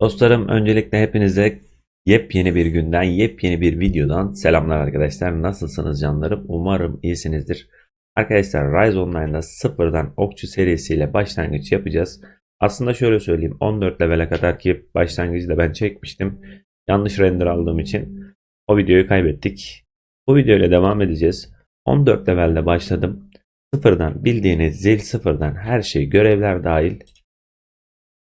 Dostlarım öncelikle hepinize yepyeni bir günden, yepyeni bir videodan selamlar arkadaşlar. Nasılsınız canlarım? Umarım iyisinizdir. Arkadaşlar Rise Online'da sıfırdan okçu serisiyle başlangıç yapacağız. Aslında şöyle söyleyeyim 14 levele kadar ki başlangıcı da ben çekmiştim. Yanlış render aldığım için o videoyu kaybettik. Bu videoyla devam edeceğiz. 14 levelde başladım. Sıfırdan bildiğiniz zil sıfırdan her şey görevler dahil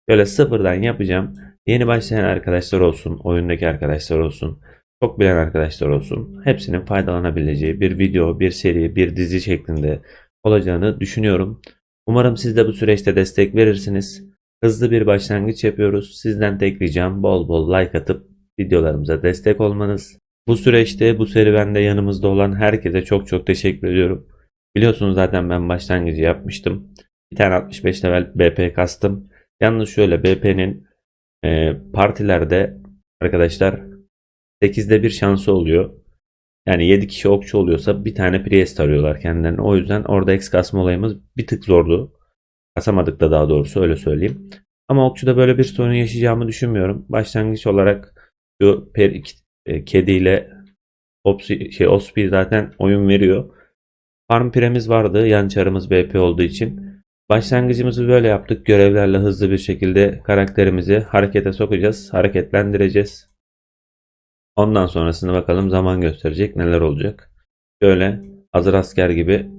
Böyle sıfırdan yapacağım. Yeni başlayan arkadaşlar olsun, oyundaki arkadaşlar olsun, çok bilen arkadaşlar olsun. Hepsinin faydalanabileceği bir video, bir seri, bir dizi şeklinde olacağını düşünüyorum. Umarım siz de bu süreçte destek verirsiniz. Hızlı bir başlangıç yapıyoruz. Sizden tek ricam bol bol like atıp videolarımıza destek olmanız. Bu süreçte, bu serüvende yanımızda olan herkese çok çok teşekkür ediyorum. Biliyorsunuz zaten ben başlangıcı yapmıştım. Bir tane 65 level BP kastım. Yalnız şöyle BP'nin e, partilerde arkadaşlar 8'de bir şansı oluyor. Yani 7 kişi okçu oluyorsa bir tane priest arıyorlar kendilerine. O yüzden orada X kasma olayımız bir tık zordu. Kasamadık da daha doğrusu öyle söyleyeyim. Ama okçuda böyle bir sorun yaşayacağımı düşünmüyorum. Başlangıç olarak şu per iki, e, kediyle Opsi, şey, Ospi zaten oyun veriyor. Farm piremiz vardı. Yan çarımız BP olduğu için. Başlangıcımızı böyle yaptık. Görevlerle hızlı bir şekilde karakterimizi harekete sokacağız. Hareketlendireceğiz. Ondan sonrasını bakalım zaman gösterecek neler olacak. Şöyle hazır asker gibi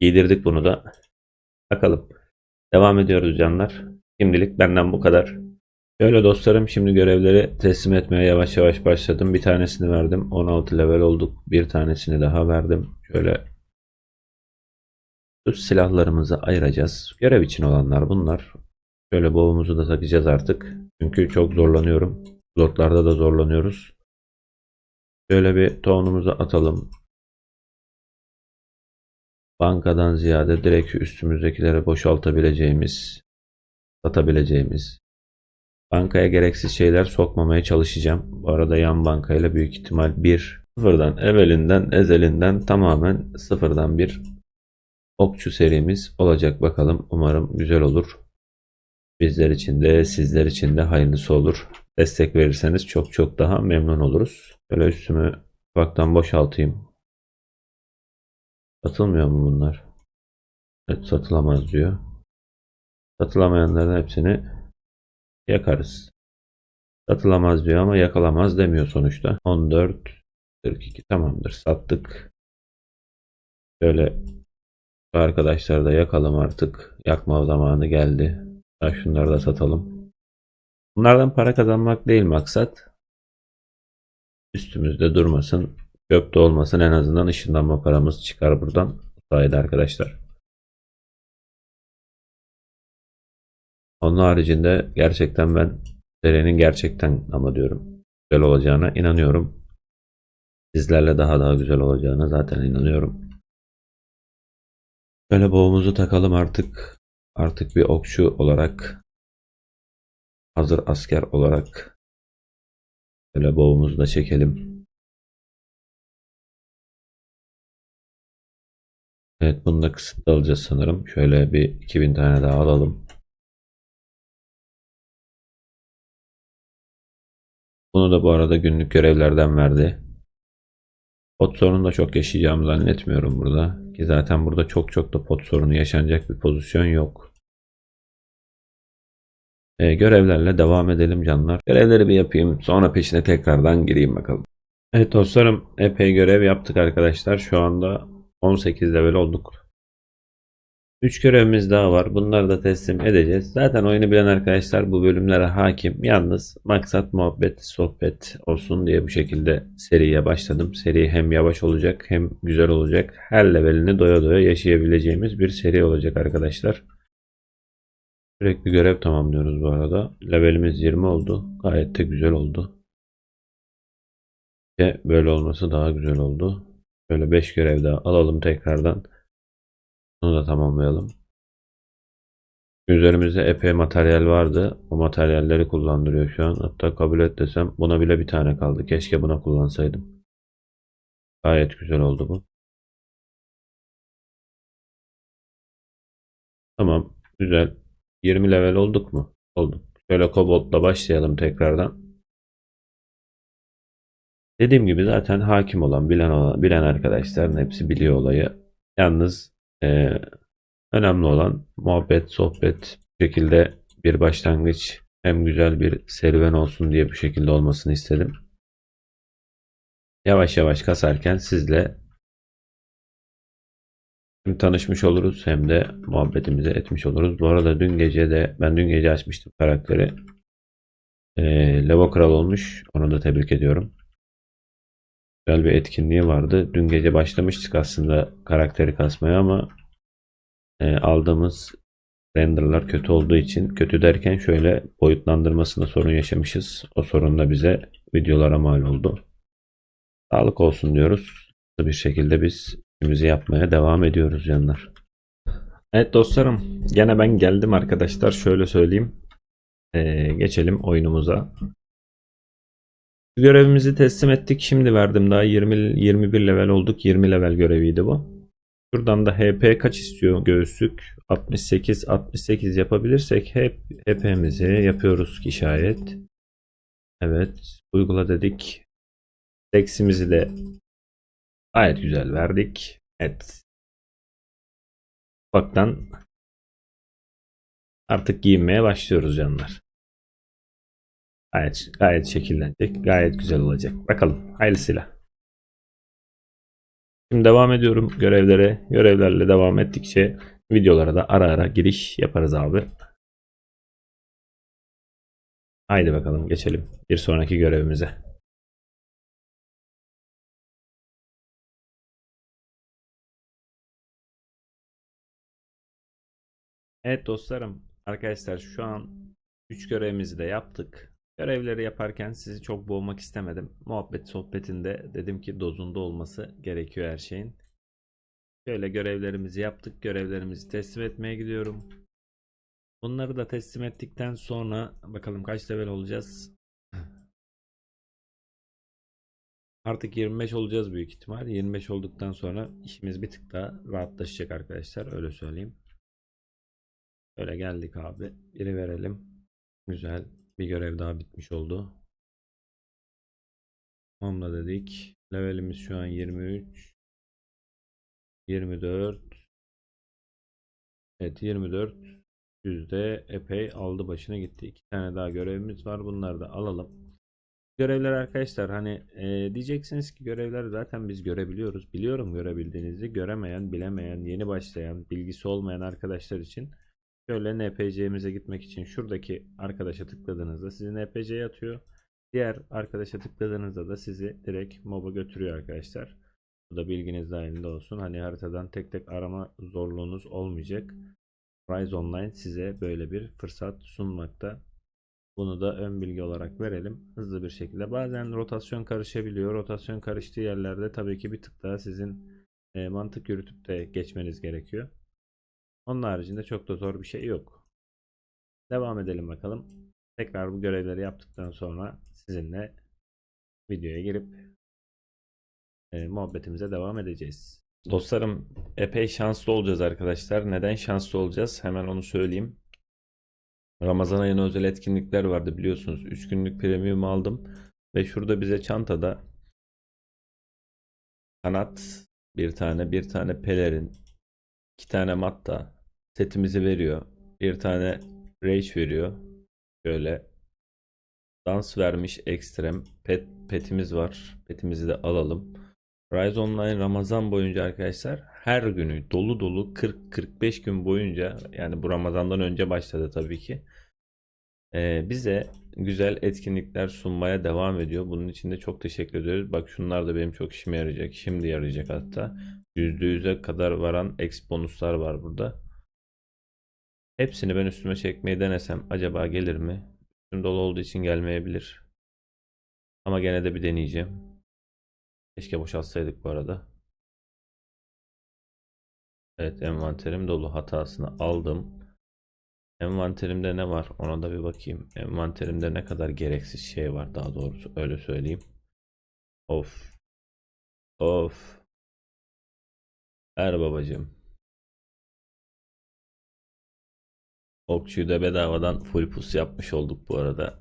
giydirdik bunu da. Bakalım. Devam ediyoruz canlar. Şimdilik benden bu kadar. Şöyle dostlarım şimdi görevleri teslim etmeye yavaş yavaş başladım. Bir tanesini verdim. 16 level olduk. Bir tanesini daha verdim. Şöyle şu silahlarımızı ayıracağız. Görev için olanlar bunlar. Şöyle boğumuzu da takacağız artık. Çünkü çok zorlanıyorum. Slotlarda da zorlanıyoruz. Şöyle bir tonumuzu atalım. Bankadan ziyade direkt üstümüzdekileri boşaltabileceğimiz, satabileceğimiz. Bankaya gereksiz şeyler sokmamaya çalışacağım. Bu arada yan bankayla büyük ihtimal bir sıfırdan, evvelinden, ezelinden tamamen sıfırdan bir okçu serimiz olacak bakalım. Umarım güzel olur. Bizler için de sizler için de hayırlısı olur. Destek verirseniz çok çok daha memnun oluruz. Böyle üstümü ufaktan boşaltayım. Satılmıyor mu bunlar? Evet satılamaz diyor. Satılamayanların hepsini yakarız. Satılamaz diyor ama yakalamaz demiyor sonuçta. 14 42 tamamdır. Sattık. Şöyle şu arkadaşları da yakalım artık. Yakma zamanı geldi. Ha, şunları da satalım. Bunlardan para kazanmak değil maksat. Üstümüzde durmasın. Gökte olmasın. En azından ışınlanma paramız çıkar buradan. Bu sayede arkadaşlar. Onun haricinde gerçekten ben serinin gerçekten ama diyorum güzel olacağına inanıyorum. Sizlerle daha daha güzel olacağına zaten inanıyorum. Böyle boğumuzu takalım artık. Artık bir okçu olarak hazır asker olarak böyle boğumuzu da çekelim. Evet bunu da kısıtlı alacağız sanırım. Şöyle bir 2000 tane daha alalım. Bunu da bu arada günlük görevlerden verdi. Pot sorunu da çok yaşayacağımı zannetmiyorum burada. Ki zaten burada çok çok da pot sorunu yaşanacak bir pozisyon yok. Ee, görevlerle devam edelim canlar. Görevleri bir yapayım. Sonra peşine tekrardan gireyim bakalım. Evet dostlarım epey görev yaptık arkadaşlar. Şu anda 18 level olduk. 3 görevimiz daha var. Bunları da teslim edeceğiz. Zaten oyunu bilen arkadaşlar bu bölümlere hakim. Yalnız maksat muhabbet, sohbet olsun diye bu şekilde seriye başladım. Seri hem yavaş olacak hem güzel olacak. Her levelini doya doya yaşayabileceğimiz bir seri olacak arkadaşlar. Sürekli görev tamamlıyoruz bu arada. Levelimiz 20 oldu. Gayet de güzel oldu. Ve böyle olması daha güzel oldu. Böyle 5 görev daha alalım tekrardan. Bunu da tamamlayalım. Üzerimizde epey materyal vardı. O materyalleri kullandırıyor şu an. Hatta kabul et desem buna bile bir tane kaldı. Keşke buna kullansaydım. Gayet güzel oldu bu. Tamam. Güzel. 20 level olduk mu? Olduk. Şöyle Cobalt'la başlayalım tekrardan. Dediğim gibi zaten hakim olan, bilen olan, bilen arkadaşların hepsi biliyor olayı. Yalnız e, önemli olan muhabbet, sohbet, bu şekilde bir başlangıç hem güzel bir serüven olsun diye bu şekilde olmasını istedim. Yavaş yavaş kasarken sizle hem tanışmış oluruz hem de muhabbetimizi etmiş oluruz. Bu arada dün gece de ben dün gece açmıştım karakteri. Ee, Levo Kral olmuş. Onu da tebrik ediyorum. Güzel bir etkinliği vardı. Dün gece başlamıştık aslında karakteri kasmaya ama e, aldığımız renderlar kötü olduğu için kötü derken şöyle boyutlandırmasında sorun yaşamışız. O sorun da bize videolara mal oldu. Sağlık olsun diyoruz. Bir şekilde biz işimizi yapmaya devam ediyoruz canlar. Evet dostlarım gene ben geldim arkadaşlar şöyle söyleyeyim. Ee, geçelim oyunumuza. Görevimizi teslim ettik. Şimdi verdim daha 20 21 level olduk. 20 level göreviydi bu. Şuradan da HP kaç istiyor göğüslük? 68 68 yapabilirsek hep HP'mizi yapıyoruz ki şayet. Evet, uygula dedik. Seksimizi de gayet güzel verdik. Evet. Ufaktan artık giyinmeye başlıyoruz canlar. Gayet, gayet şekillenecek. Gayet güzel olacak. Bakalım hayırlısıyla. Şimdi devam ediyorum görevlere. Görevlerle devam ettikçe videolara da ara ara giriş yaparız abi. Haydi bakalım geçelim bir sonraki görevimize. Evet dostlarım, arkadaşlar şu an 3 görevimizi de yaptık. Görevleri yaparken sizi çok boğmak istemedim. Muhabbet sohbetinde dedim ki dozunda olması gerekiyor her şeyin. Şöyle görevlerimizi yaptık. Görevlerimizi teslim etmeye gidiyorum. Bunları da teslim ettikten sonra bakalım kaç level olacağız. Artık 25 olacağız büyük ihtimal. 25 olduktan sonra işimiz bir tık daha rahatlaşacak arkadaşlar. Öyle söyleyeyim. Öyle geldik abi. Biri verelim. Güzel. Bir görev daha bitmiş oldu. Tamamla dedik. Levelimiz şu an 23. 24. Evet 24. Yüzde epey aldı başına gitti. İki tane daha görevimiz var. Bunları da alalım. Görevler arkadaşlar hani e, diyeceksiniz ki görevler zaten biz görebiliyoruz. Biliyorum görebildiğinizi. Göremeyen, bilemeyen, yeni başlayan, bilgisi olmayan arkadaşlar için Şöyle NPC'mize gitmek için şuradaki arkadaşa tıkladığınızda sizi NPC'ye atıyor. Diğer arkadaşa tıkladığınızda da sizi direkt mob'a götürüyor arkadaşlar. Bu da bilginiz dahilinde olsun. Hani haritadan tek tek arama zorluğunuz olmayacak. Rise Online size böyle bir fırsat sunmakta. Bunu da ön bilgi olarak verelim. Hızlı bir şekilde. Bazen rotasyon karışabiliyor. Rotasyon karıştığı yerlerde tabii ki bir tık daha sizin e, mantık yürütüp de geçmeniz gerekiyor. Onun haricinde çok da zor bir şey yok. Devam edelim bakalım. Tekrar bu görevleri yaptıktan sonra sizinle videoya girip e, muhabbetimize devam edeceğiz. Dostlarım epey şanslı olacağız arkadaşlar. Neden şanslı olacağız? Hemen onu söyleyeyim. Ramazan ayına özel etkinlikler vardı biliyorsunuz. 3 günlük premium aldım. Ve şurada bize çantada kanat bir tane, bir tane pelerin, iki tane matta, setimizi veriyor. Bir tane rage veriyor. Şöyle dans vermiş ekstrem pet petimiz var. Petimizi de alalım. Rise Online Ramazan boyunca arkadaşlar her günü dolu dolu 40-45 gün boyunca yani bu Ramazan'dan önce başladı tabii ki. Ee, bize güzel etkinlikler sunmaya devam ediyor. Bunun için de çok teşekkür ediyoruz. Bak şunlar da benim çok işime yarayacak. Şimdi yarayacak hatta. %100'e kadar varan ex bonuslar var burada. Hepsini ben üstüme çekmeyi denesem acaba gelir mi? Üstüm dolu olduğu için gelmeyebilir. Ama gene de bir deneyeceğim. Keşke boşaltsaydık bu arada. Evet envanterim dolu hatasını aldım. Envanterimde ne var ona da bir bakayım. Envanterimde ne kadar gereksiz şey var daha doğrusu öyle söyleyeyim. Of. Of. Er babacığım. Okçuyu da bedavadan full pus yapmış olduk bu arada.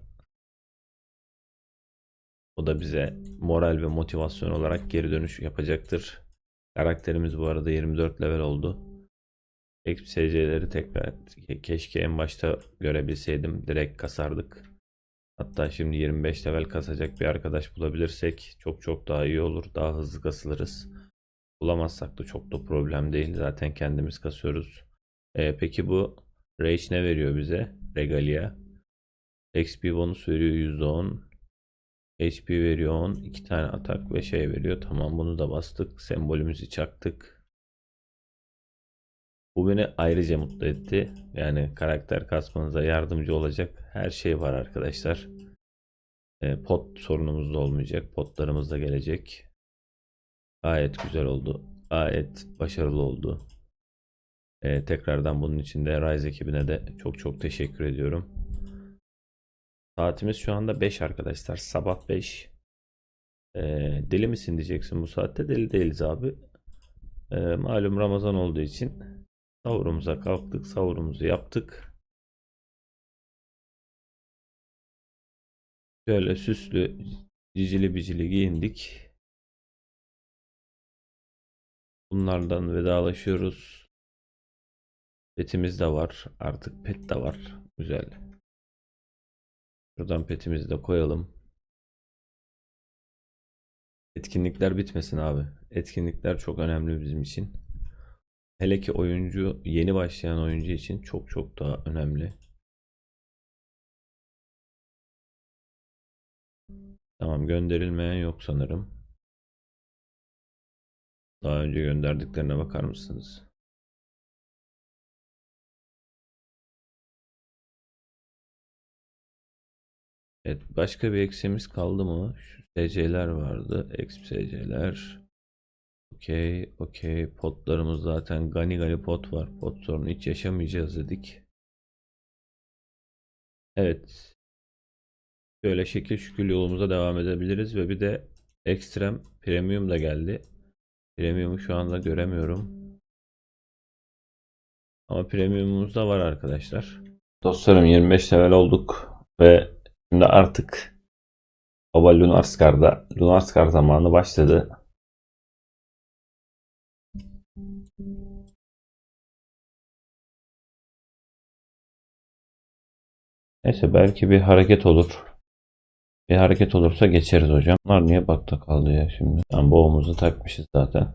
O da bize moral ve motivasyon olarak geri dönüş yapacaktır. Karakterimiz bu arada 24 level oldu. XPSC'leri tekrar ke- keşke en başta görebilseydim. Direkt kasardık. Hatta şimdi 25 level kasacak bir arkadaş bulabilirsek çok çok daha iyi olur. Daha hızlı kasılırız. Bulamazsak da çok da problem değil. Zaten kendimiz kasıyoruz. Ee, peki bu Rage ne veriyor bize? Regalia. XP bonus veriyor %10. HP veriyor 10. 2 tane atak ve şey veriyor. Tamam bunu da bastık. Sembolümüzü çaktık. Bu beni ayrıca mutlu etti. Yani karakter kasmanıza yardımcı olacak her şey var arkadaşlar. E, pot sorunumuz da olmayacak. Potlarımız da gelecek. Gayet güzel oldu. Gayet başarılı oldu. E, tekrardan bunun için de Rise ekibine de çok çok teşekkür ediyorum. Saatimiz şu anda 5 arkadaşlar. Sabah 5. E, deli misin diyeceksin bu saatte. Deli değiliz abi. E, malum Ramazan olduğu için sahurumuza kalktık. Sahurumuzu yaptık. Şöyle süslü, cicili bicili giyindik. Bunlardan vedalaşıyoruz. Petimiz de var. Artık pet de var. Güzel. Şuradan petimizi de koyalım. Etkinlikler bitmesin abi. Etkinlikler çok önemli bizim için. Hele ki oyuncu, yeni başlayan oyuncu için çok çok daha önemli. Tamam gönderilmeyen yok sanırım. Daha önce gönderdiklerine bakar mısınız? Evet, başka bir eksiğimiz kaldı mı? Şu SC'ler vardı. Exp SC'ler. Okey, okey. Potlarımız zaten gani gani pot var. Pot sorunu hiç yaşamayacağız dedik. Evet. Şöyle şekil şükür yolumuza devam edebiliriz ve bir de ekstrem premium da geldi. Premium'u şu anda göremiyorum. Ama premiumumuz da var arkadaşlar. Dostlarım 25 level olduk ve şimdi artık Baba Lunarskar'da Lunarskar zamanı başladı. Neyse belki bir hareket olur. Bir hareket olursa geçeriz hocam. Bunlar niye bakta kaldı ya şimdi? Tam boğumuzu takmışız zaten.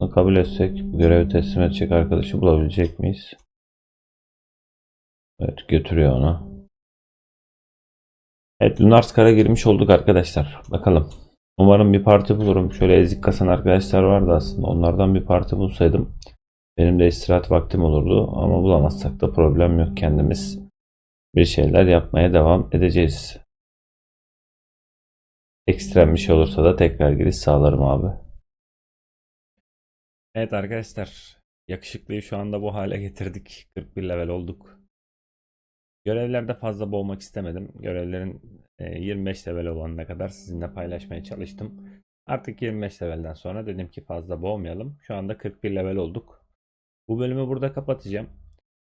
Bunu kabul etsek bu görevi teslim edecek arkadaşı bulabilecek miyiz? Evet götürüyor onu. Evet Lunarskar'a girmiş olduk arkadaşlar. Bakalım. Umarım bir parti bulurum. Şöyle ezik kasan arkadaşlar vardı aslında. Onlardan bir parti bulsaydım. Benim de istirahat vaktim olurdu. Ama bulamazsak da problem yok. Kendimiz bir şeyler yapmaya devam edeceğiz. Ekstrem bir şey olursa da tekrar giriş sağlarım abi. Evet arkadaşlar. Yakışıklıyı şu anda bu hale getirdik. 41 level olduk. Görevlerde fazla boğmak istemedim. Görevlerin e, 25 level olanına kadar sizinle paylaşmaya çalıştım. Artık 25 levelden sonra dedim ki fazla boğmayalım. Şu anda 41 level olduk. Bu bölümü burada kapatacağım.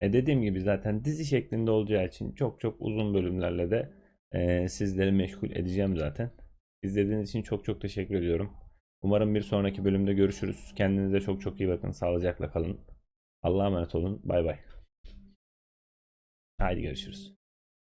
E dediğim gibi zaten dizi şeklinde olacağı için çok çok uzun bölümlerle de e, sizleri meşgul edeceğim zaten. İzlediğiniz için çok çok teşekkür ediyorum. Umarım bir sonraki bölümde görüşürüz. Kendinize çok çok iyi bakın. Sağlıcakla kalın. Allah'a emanet olun. Bay bay. Haydi görüşürüz.